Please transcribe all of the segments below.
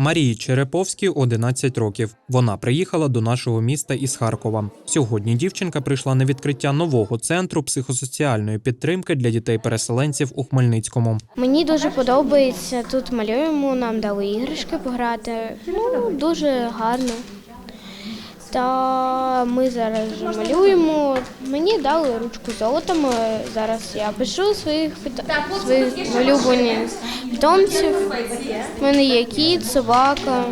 Марії Череповській 11 років. Вона приїхала до нашого міста із Харкова. Сьогодні дівчинка прийшла на відкриття нового центру психосоціальної підтримки для дітей-переселенців у Хмельницькому. Мені дуже подобається. Тут малюємо, нам дали іграшки пограти. Ну, дуже гарно. Та ми зараз малюємо. Мені дали ручку золотом. Зараз я пишу своїх своїх улюблених питомців. У мене є кіт, собака,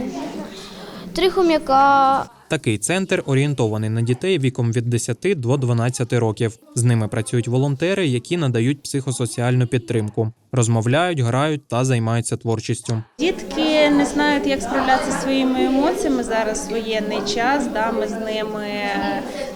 три хом'яка. Такий центр орієнтований на дітей віком від 10 до 12 років. З ними працюють волонтери, які надають психосоціальну підтримку, розмовляють, грають та займаються творчістю. Дітки не знають, як справлятися зі своїми емоціями. Зараз воєнний час. Да, ми з ними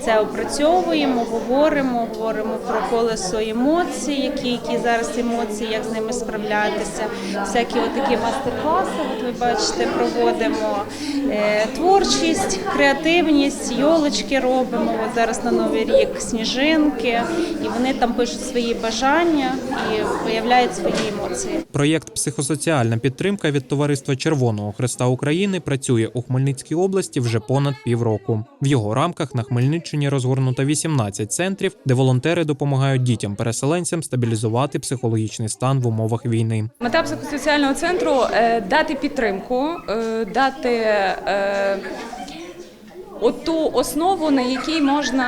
це опрацьовуємо, говоримо, говоримо про колесо емоцій, які, які зараз емоції, як з ними справлятися. Всякі от такі мастер-класи, от ви бачите, проводимо Е, творчість, креативність, йолочки робимо. От зараз на новий рік сніжинки, і вони там пишуть свої бажання і виявляють свої емоції. Проєкт Психосоціальна підтримка від товариства Червоного Хреста України працює у Хмельницькій області вже понад півроку. В його рамках на Хмельниччині розгорнуто 18 центрів, де волонтери допомагають дітям-переселенцям стабілізувати психологічний стан в умовах війни. Мета психосоціального центру е, дати підтримку, е, дати е, оту основу, на якій можна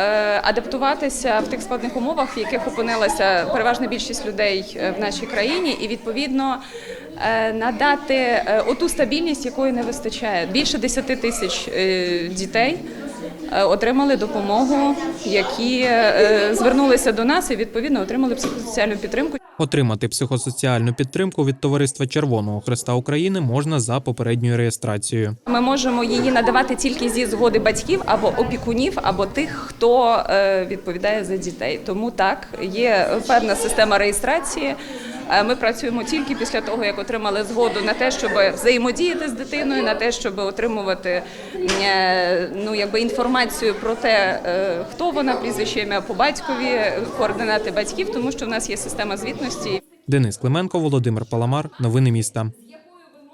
е, адаптуватися в тих складних умовах, в яких опинилася переважна більшість людей е, в нашій країні, і відповідно е, надати оту стабільність, якої не вистачає. Більше 10 тисяч дітей. Е, Отримали допомогу, які е, звернулися до нас і відповідно отримали психосоціальну підтримку. Отримати психосоціальну підтримку від товариства Червоного Хреста України можна за попередньою реєстрацією. Ми можемо її надавати тільки зі згоди батьків або опікунів, або тих, хто е, відповідає за дітей. Тому так є певна система реєстрації. Е, Ми працюємо тільки після того, як отримали згоду на те, щоб взаємодіяти з дитиною, на те, щоб отримувати е, ну якби інформацію про те, е, хто вона, прізвище ім'я по батькові, координати батьків, тому що в нас є система звітності. Денис Клименко, Володимир Паламар. Новини міста.